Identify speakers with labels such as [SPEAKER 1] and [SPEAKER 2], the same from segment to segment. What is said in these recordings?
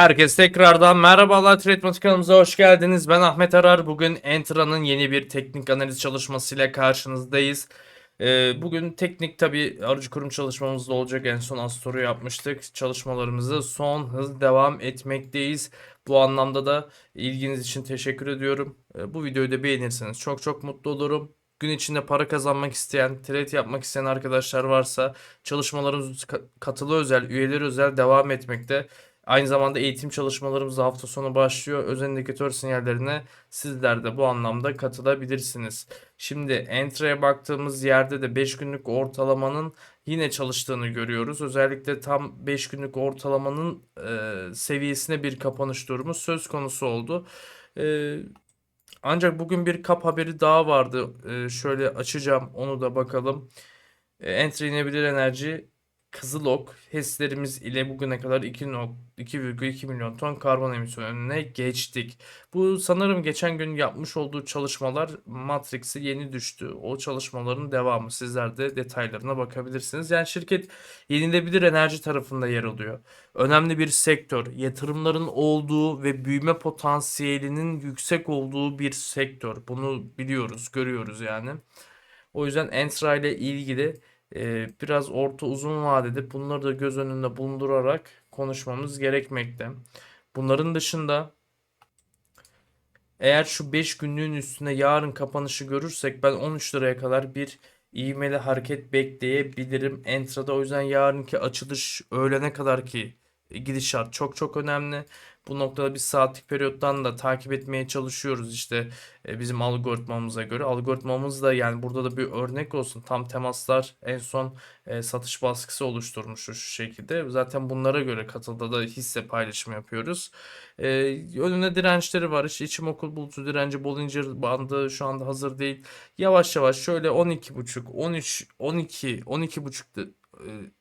[SPEAKER 1] Herkes tekrardan merhabalar Tretmat kanalımıza hoş geldiniz. Ben Ahmet Arar. Bugün Entra'nın yeni bir teknik analiz çalışmasıyla karşınızdayız. Ee, bugün teknik tabi aracı kurum çalışmamız da olacak. En son Astor'u yapmıştık. Çalışmalarımızı son hız devam etmekteyiz. Bu anlamda da ilginiz için teşekkür ediyorum. Ee, bu videoyu da beğenirseniz çok çok mutlu olurum. Gün içinde para kazanmak isteyen, trade yapmak isteyen arkadaşlar varsa çalışmalarımız ka- katılı özel, üyeleri özel devam etmekte. Aynı zamanda eğitim çalışmalarımız da hafta sonu başlıyor. Özel indikatör sinyallerine sizler de bu anlamda katılabilirsiniz. Şimdi Entra'ya baktığımız yerde de 5 günlük ortalamanın yine çalıştığını görüyoruz. Özellikle tam 5 günlük ortalamanın e, seviyesine bir kapanış durumu söz konusu oldu. E, ancak bugün bir kap haberi daha vardı. E, şöyle açacağım onu da bakalım. E, Entra inebilir enerji Kızılok HES'lerimiz ile bugüne kadar 2.2 2,2 milyon ton karbon emisyonu önüne geçtik. Bu sanırım geçen gün yapmış olduğu çalışmalar Matrix'i yeni düştü. O çalışmaların devamı. Sizler de detaylarına bakabilirsiniz. Yani şirket yenilebilir enerji tarafında yer alıyor. Önemli bir sektör. Yatırımların olduğu ve büyüme potansiyelinin yüksek olduğu bir sektör. Bunu biliyoruz, görüyoruz yani. O yüzden Entra ile ilgili e, biraz orta uzun vadede bunları da göz önünde bulundurarak konuşmamız gerekmekte. Bunların dışında eğer şu 5 günlüğün üstüne yarın kapanışı görürsek ben 13 liraya kadar bir ivmeli hareket bekleyebilirim Entra'da. O yüzden yarınki açılış öğlene kadar ki gidişat çok çok önemli. Bu noktada biz saatlik periyottan da takip etmeye çalışıyoruz işte e, bizim algoritmamıza göre. Algoritmamız da yani burada da bir örnek olsun. Tam temaslar en son e, satış baskısı oluşturmuştu şu şekilde. Zaten bunlara göre katılda da hisse paylaşımı yapıyoruz. E, önüne dirençleri var. İşte içim okul bulutu direnci Bollinger bandı şu anda hazır değil. Yavaş yavaş şöyle 12.5 13 12 12.5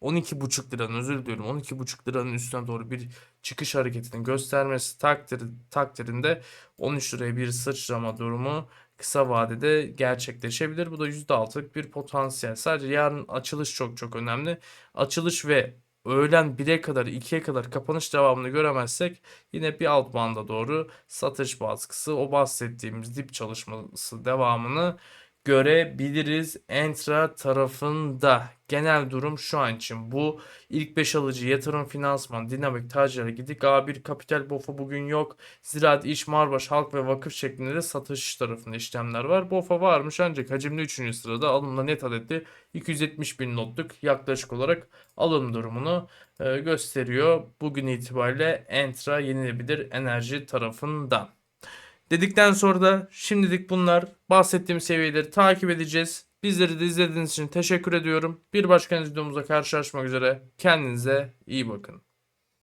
[SPEAKER 1] 12,5 liranın özür diliyorum 12,5 liranın üstüne doğru bir çıkış hareketini göstermesi takdir, takdirinde 13 liraya bir sıçrama durumu kısa vadede gerçekleşebilir. Bu da %6'lık bir potansiyel. Sadece yarın açılış çok çok önemli. Açılış ve öğlen 1'e kadar 2'ye kadar kapanış devamını göremezsek yine bir alt banda doğru satış baskısı o bahsettiğimiz dip çalışması devamını görebiliriz Entra tarafında. Genel durum şu an için bu. ilk 5 alıcı yatırım finansman, dinamik tacirlere gidik. A1 kapital BOFA bugün yok. Ziraat, iş, marbaş, halk ve vakıf şeklinde de satış tarafında işlemler var. BOFA varmış ancak hacimli 3. sırada alımla net adeti 270 bin notluk yaklaşık olarak alım durumunu e, gösteriyor. Bugün itibariyle Entra yenilebilir enerji tarafında. Dedikten sonra da şimdilik bunlar bahsettiğim seviyeleri takip edeceğiz. Bizleri de izlediğiniz için teşekkür ediyorum. Bir başka videomuzda karşılaşmak üzere. Kendinize iyi bakın.